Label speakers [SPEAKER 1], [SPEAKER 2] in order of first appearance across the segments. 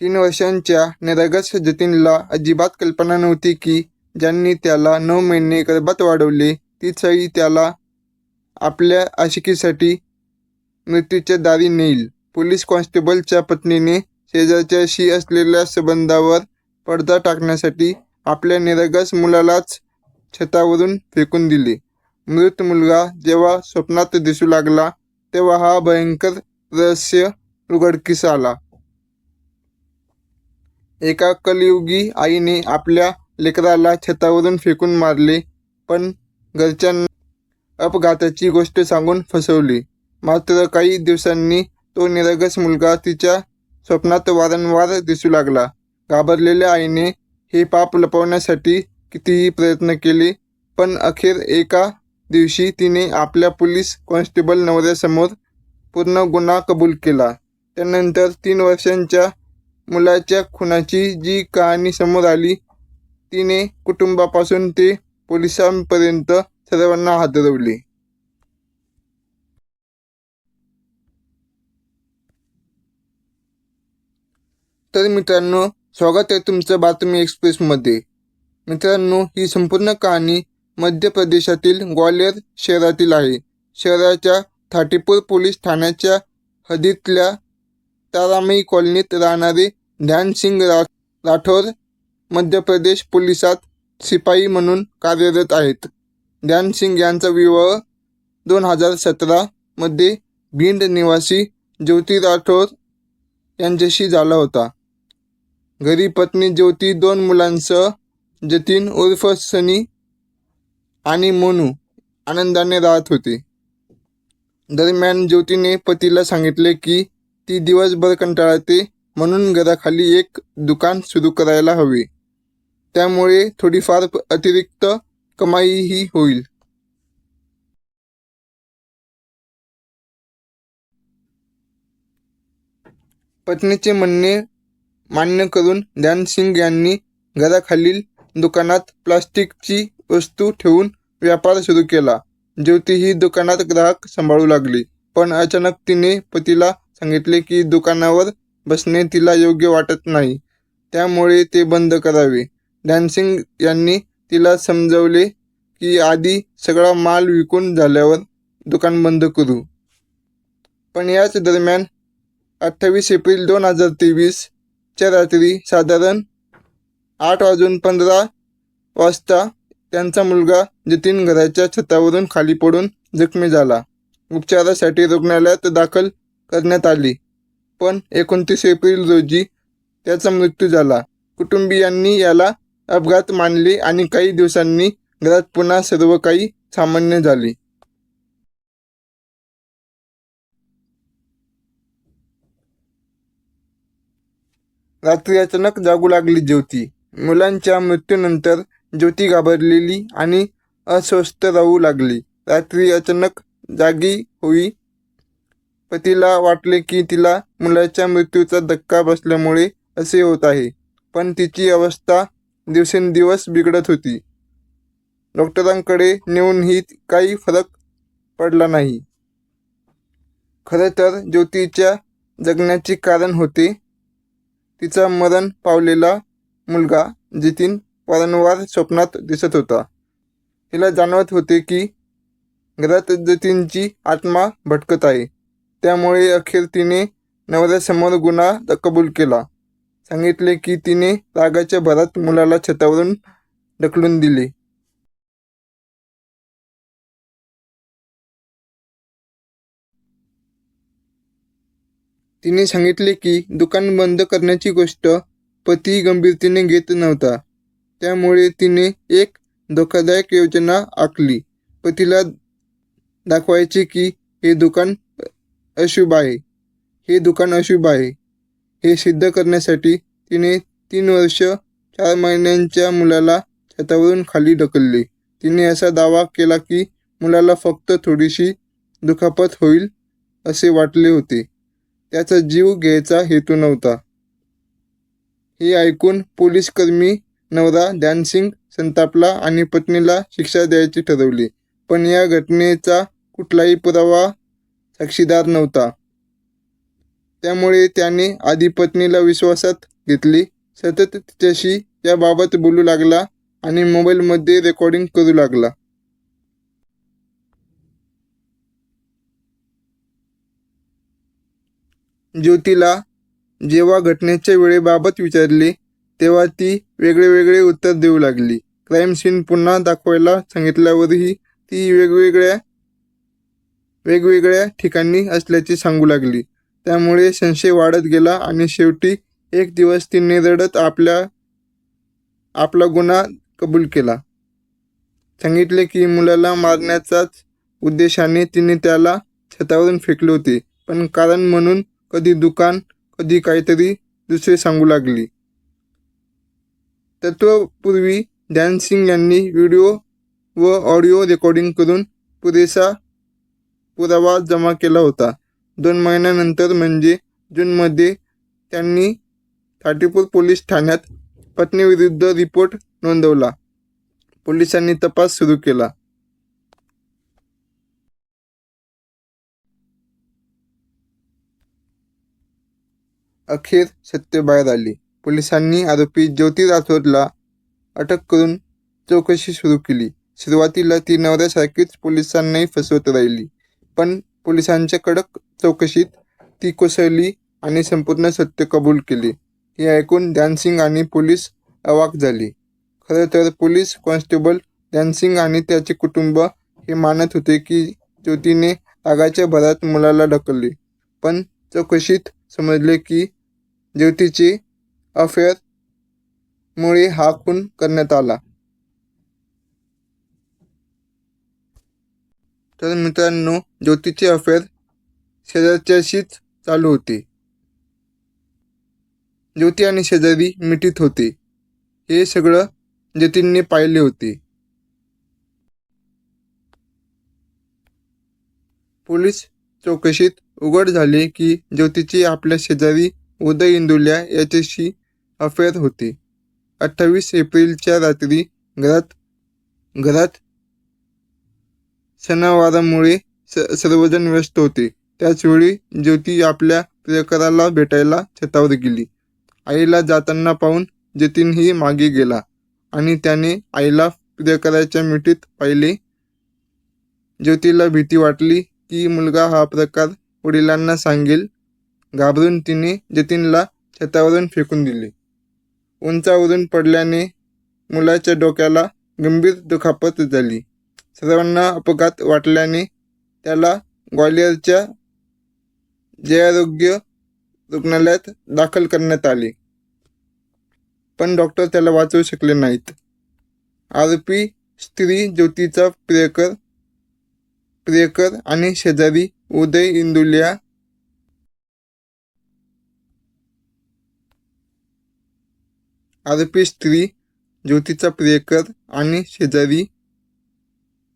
[SPEAKER 1] तीन वर्षांच्या निरागस जतीनला अजिबात कल्पना नव्हती की ज्यांनी त्याला नऊ महिने गर्भात वाढवले ती आई त्याला आपल्या आशिकीसाठी मृत्यूच्या दारी नेईल. पोलीस कॉन्स्टेबलच्या पत्नीने शेजारच्याशी असलेल्या संबंधावर पडदा टाकण्यासाठी आपल्या निरागस मुलालाच छतावरून फेकून दिले. मृत मुलगा जेव्हा स्वप्नात दिसू लागला तेव्हा हा भयंकर रहस्य उघडकीस आला. एका कलियुगी आईने आपल्या लेकराला छतावरून फेकून मारले पण घरच्यांना अपघाताची गोष्ट सांगून फसवली. मात्र काही दिवसांनी तो निरगस मुलगा तिच्या स्वप्नात वारंवार दिसू लागला. घाबरलेल्या आईने हे पाप लपवण्यासाठी कितीही प्रयत्न केले पण अखेर एका दिवशी तिने आपल्या पोलीस कॉन्स्टेबल नवऱ्यासमोर पूर्ण गुन्हा कबूल केला. त्यानंतर तीन वर्षांच्या मुलाच्या खुनाची जी कहाणी समोर आली तिने कुटुंबापासून ते पोलिसांपर्यंत सर्वांना हादरवले. तर मित्रांनो स्वागत आहे तुमचं बातमी एक्सप्रेसमध्ये. मित्रांनो ही संपूर्ण कहाणी मध्य प्रदेशातील ग्वालियर शहरातील आहे. शहराच्या थाटीपूर पोलीस ठाण्याच्या हद्दीतल्या तारामई कॉलनीत राहणारे ध्यानसिंग रा राठोर मध्य प्रदेश पोलिसात शिपाई म्हणून कार्यरत आहेत. ध्यानसिंग यांचा विवाह दोन हजार सतरामध्ये भिंड निवासी ज्योती राठोर यांच्याशी झाला होता. घरी पत्नी ज्योती दोन मुलांसह जतीन उर्फ सनी आणि मोनू आनंदाने राहत होते. दरम्यान ज्योतीने पतीला सांगितले की ती दिवसभर कंटाळते म्हणून घराखाली एक दुकान सुरू करायला हवे. त्यामुळे थोडीफार अतिरिक्त कमाईही होईल. पत्नीचे म्हणणे मान्य करून ध्यानसिंग यांनी घराखालील दुकानात प्लास्टिकची वस्तू ठेवून व्यापार सुरू केला. ज्योती ही दुकानात ग्राहक सांभाळू लागली. पण अचानक तिने पतीला सांगितले की दुकानावर बसणे तिला योग्य वाटत नाही. त्यामुळे ते बंद करावे. डॅन्सिंग यांनी तिला समजवले की आधी सगळा माल विकून झाल्यावर दुकान बंद करू. पण याच दरम्यान अठ्ठावीस एप्रिल दोन हजार तेवीसच्या रात्री साधारण आठ वाजून पंधरा वाजता त्यांचा मुलगा जतीन घराच्या छतावरून खाली पडून जखमी झाला. उपचारासाठी रुग्णालयात दाखल करण्यात आली. पण एकोणतीस एप्रिल रोजी त्याचा मृत्यू झाला. कुटुंबियांनी याला अपघात मानले आणि काही दिवसांनी घरात पुन्हा सर्व काही सामान्य झाले. रात्री अचानक जागू लागली ज्योती. मुलांच्या मृत्यूनंतर ज्योती घाबरलेली आणि अस्वस्थ राहू लागली. रात्री अचानक जागी होई पतीला वाटले की तिला मुलाच्या मृत्यूचा धक्का बसल्यामुळे असे होत आहे. पण तिची अवस्था दिवसेंदिवस बिघडत होती. डॉक्टरांकडे नेऊनही काही फरक पडला नाही. खरं तर ज्योतीच्या जगण्याचे कारण होते. तिचा मरण पावलेला मुलगा जितीन वारंवार स्वप्नात दिसत होता. तिला जाणवत होते की घरात जतीनची आत्मा भटकत आहे. त्यामुळे अखेर तिने नवऱ्यासमोर गुन्हा कबूल केला. सांगितले की तिने रागाच्या भरात मुलाला छतावरून ढकलून दिले. तिने सांगितले की दुकान बंद करण्याची गोष्ट पती गंभीरतेने घेत नव्हता. त्यामुळे तिने एक धोकादायक योजना आखली. पतीला दाखवायचे की हे दुकान अशुभ आहे हे दुकान अशुभ आहे हे सिद्ध करण्यासाठी तिने तीन वर्ष चार महिन्यांच्या मुलाला छतावरून खाली ढकलले. तिने असा दावा केला की मुलाला फक्त थोडीशी दुखापत होईल असे वाटले होते. त्याचा जीव घ्यायचा हेतू नव्हता. हे ऐकून पोलीस कर्मी नवरा ध्यानसिंग संतापला आणि पत्नीला शिक्षा द्यायची ठरवली. पण या घटनेचा कुठलाही पुरावा साक्षीदार नव्हता. त्यामुळे त्याने आधी पत्नीला विश्वासात घेतली. सतत तिच्याशी याबाबत बोलू लागला आणि मोबाईलमध्ये रेकॉर्डिंग करू लागला. ज्योतीला जेव्हा घटनेच्या वेळेबाबत विचारले तेव्हा ती वेगळे वेगळे उत्तर देऊ लागली. क्राईम सीन पुन्हा दाखवायला सांगितल्यावरही ती वेगवेगळ्या वेगवेगळ्या ठिकाणी असल्याचे सांगू लागली. त्यामुळे संशय वाढत गेला आणि शेवटी एक दिवस तिने रडत आपल्या आपला गुन्हा कबूल केला. सांगितले की मुलाला मारण्याचाच उद्देशाने तिने त्याला छतावरून फेकले होते पण कारण म्हणून कधी दुकान कधी काहीतरी दुसरे सांगू लागली. तत्वपूर्वी ध्यानसिंग यांनी व्हिडिओ व ऑडिओ रेकॉर्डिंग करून पुरेसा पुरावा जमा केला होता. दोन महिन्यानंतर म्हणजे जूनमध्ये त्यांनी थाटीपूर पोलीस ठाण्यात पत्नीविरुद्ध रिपोर्ट नोंदवला. पोलिसांनी तपास सुरू केला. अखेर सत्य बाहेर आले. पोलिसांनी आरोपी ज्योती राठोडला अटक करून चौकशी सुरू केली. सुरुवातीला ती नवऱ्यासारखीच पोलिसांनाही फसवत राहिली. पण पोलिसांच्या कडक चौकशीत ती कोसळली आणि संपूर्ण सत्य कबूल केले. हे ऐकून ध्यानसिंग आणि पोलीस अवाक झाली. खरं तर पोलीस कॉन्स्टेबल ध्यानसिंग आणि त्याचे कुटुंब हे मानत होते की ज्योतीने आगाच्या भरात मुलाला ढकलले. पण चौकशीत समजले की ज्योतीचे अफेअरमुळे हा खून करण्यात आला. तर मित्रांनो ज्योतीची अफेअर शेजारच्याशीच चालू होते. ज्योती आणि शेजारी मिठीत होते. हे सगळं ज्योतींनी पाहिले होते. पोलीस चौकशीत उघड झाले की ज्योतीची आपल्या शेजारी उदय इंदुल्या याच्याशी अफेअर होते. अठ्ठावीस एप्रिलच्या रात्री घरात घरात सणावारामुळे स सर्वजण व्यस्त होते. त्याचवेळी ज्योती आपल्या प्रियकराला भेटायला छतावर गेली. आईला जाताना पाहून जतीनही मागे गेला आणि त्याने आईला प्रियकराच्या मिठीत पाहिले. ज्योतीला भीती वाटली की मुलगा हा प्रकार वडिलांना सांगेल. घाबरून तिने जतीनला छतावरून फेकून दिले. उंचावरून पडल्याने मुलाच्या डोक्याला गंभीर दुखापत झाली. सर्वांना अपघात वाटल्याने त्याला ग्वालियरच्या जयारोग्य रुग्णालयात दाखल करण्यात आले. पण डॉक्टर त्याला वाचवू शकले नाहीत. आरोपी स्त्री ज्योतीचा प्रियकर प्रियकर आणि शेजारी उदय इंदुलिया आरोपी स्त्री ज्योतीचा प्रियकर आणि शेजारी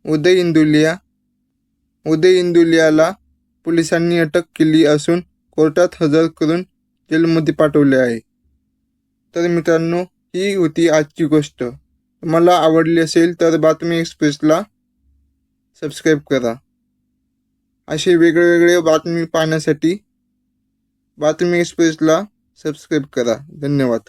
[SPEAKER 1] उदय इंदुलिया उदय इंदुलियाला पोलिसांनी अटक केली असून कोर्टात हजर करून जेलमध्ये पाठवले आहे. तर मित्रांनो ही होती आजची गोष्ट. तुम्हाला आवडली असेल तर बातमी एक्सप्रेसला सबस्क्राईब करा. असे वेगळेवेगळे बातमी पाहण्यासाठी बातमी एक्सप्रेसला सबस्क्राईब करा. धन्यवाद.